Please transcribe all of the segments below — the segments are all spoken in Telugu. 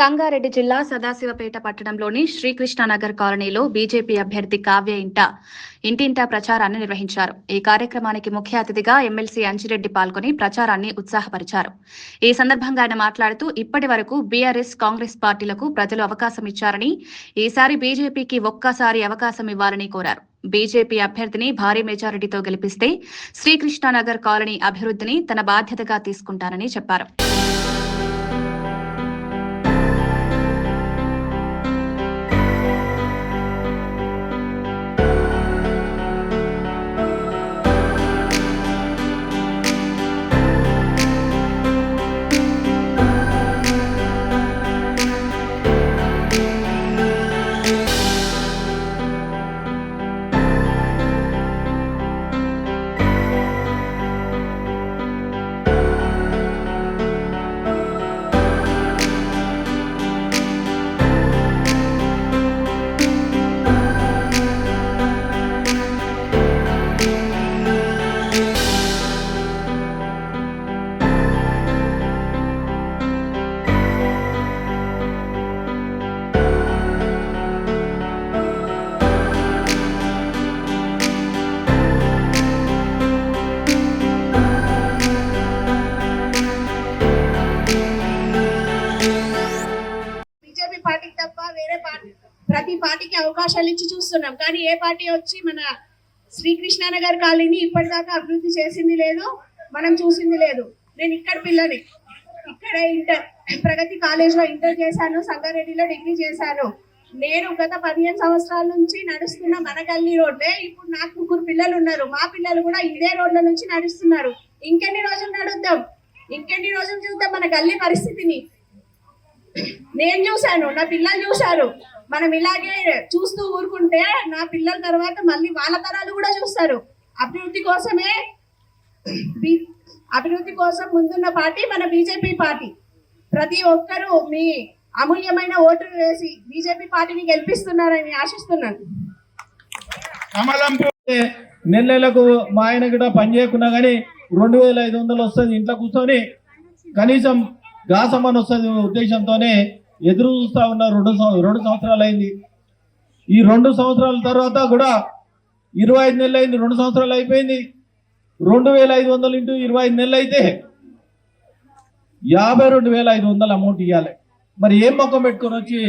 సంగారెడ్డి జిల్లా సదాశివపేట పట్టణంలోని శ్రీకృష్ణనగర్ కాలనీలో బీజేపీ అభ్యర్థి కావ్య ఇంట ఇంటింటా ప్రచారాన్ని నిర్వహించారు. ఈ కార్యక్రమానికి ముఖ్య అతిథిగా ఎమ్మెల్సీ అంజిరెడ్డి పాల్గొని ప్రచారాన్ని ఉత్సాహపరిచారు. ఈ సందర్భంగా ఆయన మాట్లాడుతూ ఇప్పటి వరకు బీఆర్ఎస్ కాంగ్రెస్ పార్టీలకు ప్రజలు అవకాశం ఇచ్చారని ఈసారి బీజేపీకి ఒక్కసారి అవకాశం ఇవ్వాలని కోరారు. బీజేపీ అభ్యర్థిని భారీ మెజారిటీతో గెలిపిస్తే శ్రీకృష్ణనగర్ కాలనీ అభివృద్ధిని తన బాధ్యతగా తీసుకుంటానని చెప్పారు. పార్టీకి చూస్తున్నాం. కానీ ఏ పార్టీ వచ్చి మన శ్రీకృష్ణానగర్ కాలనీని ఇప్పటిదాకా అభివృద్ధి చేసింది లేదు మనం చూసింది లేదు. నేను ఇక్కడ పిల్లని. ఇక్కడ ఇంటర్ ప్రగతి కాలేజ్లో ఇంటర్ చేశాను సంగారెడ్డిలో డిగ్రీ చేశాను. నేను గత పదిహేను సంవత్సరాల నుంచి నడుస్తున్న మన గల్లీ రోడ్లే ఇప్పుడు నాకు ముగ్గురు పిల్లలు ఉన్నారు. మా పిల్లలు కూడా ఇదే రోడ్ల నుంచి నడుస్తున్నారు. ఇంకెన్ని రోజులు నడుద్దాం? ఇంకెన్ని రోజులు చూద్దాం మన గల్లీ పరిస్థితిని? నేను చూశాను నా పిల్లలు చూశారు. మనం ఇలాగే చూస్తూ ఊరుకుంటే నా పిల్లల తర్వాత మళ్ళీ వాళ్ళ తరాలు కూడా చూస్తారు. అభివృద్ధి కోసమే అభివృద్ధి కోసం ముందున్న పార్టీ మన బీజేపీ పార్టీ. ప్రతి ఒక్కరూ మీ అమూల్యమైన ఓటులు వేసి బీజేపీ పార్టీని గెలిపిస్తున్నారని ఆశిస్తున్నాను. కమలం నెలలకు మా ఆయన కూడా పని చేయకున్నా కానీ రెండు వేల ఐదు వందలు వస్తుంది ఇంట్లో కూర్చొని కనీసం గాసమని వస్తుంది ఉద్దేశంతోనే ఎదురు చూస్తా ఉన్న రెండు రెండు సంవత్సరాలు అయింది ఈ రెండు సంవత్సరాల తర్వాత కూడా ఇరవై ఐదు నెలలు అయింది రెండు సంవత్సరాలు అయిపోయింది. రెండు వేల ఐదు వందలు ఇంటూ ఇరవై ఐదు నెలలు అయితే యాభై రెండు వేల ఐదు వందలు అమౌంట్ ఇవ్వాలి మరి ఏం మొక్కం పెట్టుకొని వచ్చి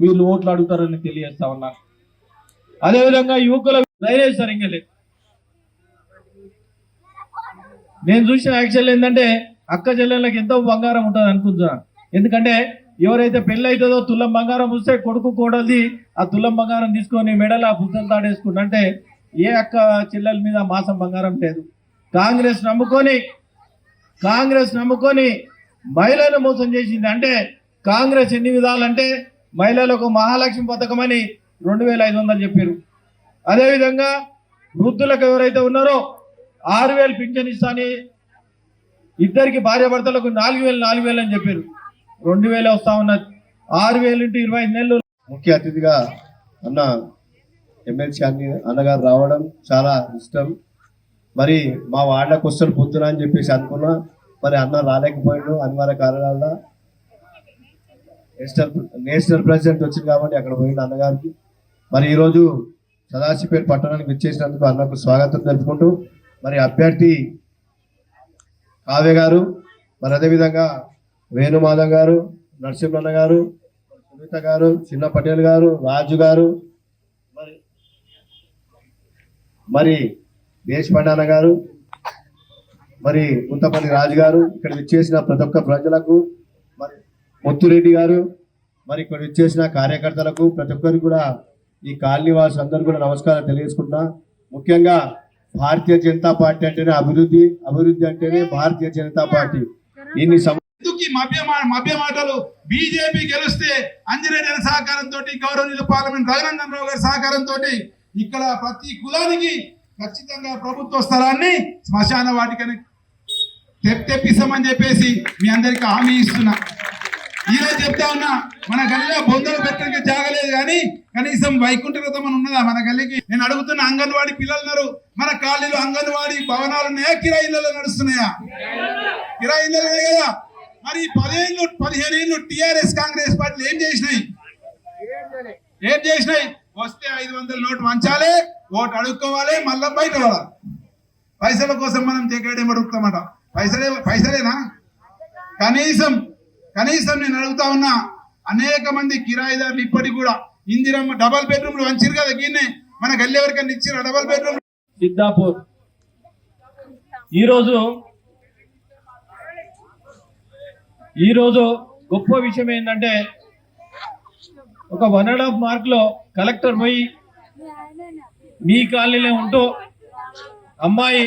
వీళ్ళు ఓట్లు అడుగుతారని తెలియజేస్తా ఉన్నారు అదేవిధంగా యువకుల ధైర్యం సరిగ్గా లేదు. నేను చూసిన యాక్చువల్ ఏంటంటే అక్క చెల్లెళ్ళకి ఎంతో బంగారం ఉంటుంది అనుకుంటున్నా ఎందుకంటే ఎవరైతే పెళ్ళి అవుతుందో తులం బంగారం వస్తే కొడుకు కోడలిది ఆ తులం బంగారం తీసుకొని మెడల ఆ పుస్తలు తాడేసుకుంటే. ఏ అక్క చెల్లెల మీద మాసం బంగారం లేదు. కాంగ్రెస్ నమ్ముకొని కాంగ్రెస్ నమ్ముకొని మహిళలను మోసం చేసింది. అంటే కాంగ్రెస్ ఎన్ని విధాలంటే మహిళలకు మహాలక్ష్మి పథకం అని రెండు వేల ఐదు వందలు చెప్పారు. అదేవిధంగా వృద్ధులకు ఎవరైతే ఉన్నారో ఆరు వేలు పింఛన్ ఇస్తాని ఇద్దరికి భార్య భర్తలకు నాలుగు వేలు నాలుగు వేలు అని చెప్పారు. రెండు వేలే వస్తా ఉన్నది. ఆరు వేలు ఇంటూ ఇరవై ఐదు నెలలు. ముఖ్య అతిథిగా అన్న ఎమ్మెల్సీ అన్ని అన్నగారు రావడం చాలా ఇష్టం. మరి మా వాడకు వస్తారు పొద్దున అని చెప్పేసి అనుకున్నా. మరి అన్న రాలేకపోయాడు అనివార్య కారణాల నేషనల్ నేషనల్ ప్రెసిడెంట్ వచ్చింది కాబట్టి అక్కడ పోయిండు అన్నగారికి. మరి ఈరోజు సదాశివపేట పట్టణానికి విచ్చేసినందుకు అన్నకు స్వాగతం తెలుపుకుంటూ మరి అభ్యర్థి కావ్య గారు మరి అదేవిధంగా వేణుమాధవ్ గారు నరసింహన్న గారు సునీత గారు చిన్న పటేల్ గారు రాజు గారు మరి మరి దేశపండాన గారు మరి గుంతపల్లి రాజు గారు ఇక్కడ విచ్చేసిన ప్రతి ఒక్క ప్రజలకు మరి ముత్తురెడ్డి గారు మరి ఇక్కడ విచ్చేసిన కార్యకర్తలకు ప్రతి ఒక్కరికి కూడా ఈ కాలనీ వాసు అందరూ కూడా నమస్కారం తెలియజేసుకుంటున్నా. ముఖ్యంగా భారతీయ జనతా పార్టీ అంటేనే అభివృద్ధి అభివృద్ధి అంటేనే భారతీయ జనతా పార్టీ. ఇన్ని మభ్య మా- మభ్య మాటలు? బీజేపీ గెలిస్తే అంజనేయ సహకారంతో గౌరవనీయులు పార్లమెంట్ రఘునందన్ రావు గారి సహకారంతో ఇక్కడ ప్రతి కులానికి ఖచ్చితంగా ప్రభుత్వ స్థలాన్ని శ్మశాన వాటికని తెప్పిస్తామని చెప్పేసి మీ అందరికి హామీ ఇస్తున్నా. ఈరోజు చెప్తా ఉన్నా మన గల్లీలో బొందలు పెట్టడానికి జాగలేదు కానీ కనీసం వైకుంఠ రథం అని ఉన్నదా మన గల్లీకి? నేను అడుగుతున్న అంగన్వాడీ పిల్లలు ఉన్నారు. మన ఖాళీలు అంగన్వాడీ భవనాలు ఉన్నాయా? కిరాయి ఇళ్ళలో నడుస్తున్నాయా కిరాయి కదా. మరి పదిహేను పదిహేను ఏళ్ళు టిఆర్ఎస్ కాంగ్రెస్ పార్టీలు ఏం చేసినాయి? ఏం చేసినాయి? వస్తే ఐదు వందల నోటు వంచాలి ఓటు అడుక్కోవాలి మళ్ళా బయట పైసల కోసం మనం తెగడం అడుగుతామట పైసలే పైసలేనా? కనీసం కనీసం నేను అడుగుతా ఉన్నా అనేక మంది కిరాయిదారులు ఇప్పటికి కూడా ఇందిరమ్మ డబల్ బెడ్రూమ్లు వంచిరు కదా గిన్నె? మన గల్లి ఎవరికన్నా ఇచ్చిన డబల్ బెడ్రూమ్ సిద్ధాపూర్ ఈరోజు ఈరోజు గొప్ప విషయం ఏంటంటే ఒక వన్ అండ్ హాఫ్ మార్క్లో కలెక్టర్ పోయి మీ కాలనీలో ఉంటూ అమ్మాయి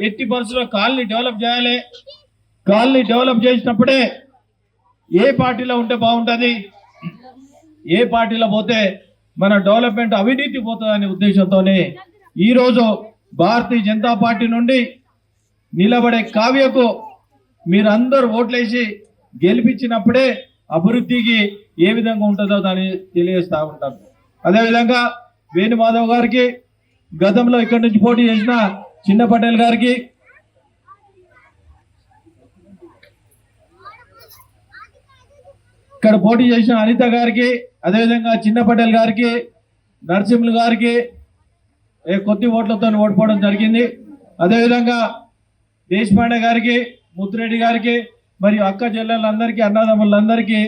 ఎట్టి పరిస్థితుల్లో కాలనీ డెవలప్ చేయాలి. కాలనీ డెవలప్ చేసినప్పుడే ఏ పార్టీలో ఉంటే బాగుంటుంది? ఏ పార్టీలో పోతే మన డెవలప్మెంట్ అవినీతి పోతుందనే ఉద్దేశంతోనే ఈరోజు భారతీయ జనతా పార్టీ నుండి నిలబడే కావ్యకు మీరందరూ ఓట్లేసి గెలిపించినప్పుడే అభివృద్ధికి ఏ విధంగా ఉంటుందో దాన్ని తెలియజేస్తూ ఉంటారు. అదేవిధంగా వేణుమాధవ్ గారికి గతంలో ఇక్కడి నుంచి పోటీ చేసిన చిన్న పటేల్ గారికి ఇక్కడ పోటీ చేసిన అనిత గారికి అదేవిధంగా చిన్న పటేల్ గారికి నరసింహులు గారికి కొద్ది ఓట్లతో ఓడిపోవడం జరిగింది. అదేవిధంగా దేశపాండే గారికి ముత్తురెడ్డి గారికి మరియు అక్క చెల్లెళ్ళందరికీ అన్నదమ్ములందరికీ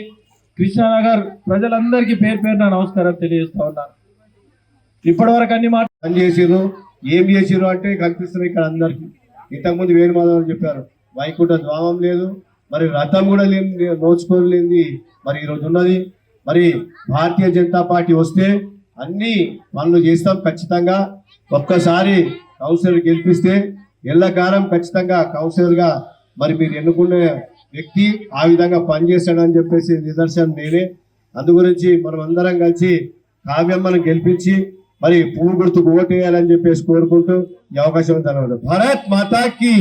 కృష్ణానగర్ ప్రజలందరికీ పేరు పేరున నమస్కారం తెలియజేస్తా ఉన్నాను ఇప్పటివరకు అన్ని మాట పని ఏం చేసిరు అంటే కనిపిస్తుంది ఇక్కడ అందరికీ. ఇంతకుముందు వేణుమాధవ్ అని చెప్పారు వైకుంఠ ద్వామం లేదు. మరి రథం కూడా లేని నోచుకోలేని మరి ఈరోజు ఉన్నది. మరి భారతీయ జనతా పార్టీ వస్తే అన్ని పనులు చేస్తాం ఖచ్చితంగా. ఒక్కసారి కౌన్సిలర్ గెలిపిస్తే ఎల్లకాలం ఖచ్చితంగా కౌన్సిలర్గా మరి మీరు ఎన్నుకునే వ్యక్తి ఆ విధంగా పనిచేస్తాడని చెప్పేసి నిదర్శనం నేనే. అందు గురించి మనం అందరం కలిసి కావ్యమ్మను గెలిపించి మరి పువ్వు గుర్తుకు ఓటేయాలని చెప్పేసి కోరుకుంటూ ఈ అవకాశం ధన్యవాదాలు భారత్ మాతాకి!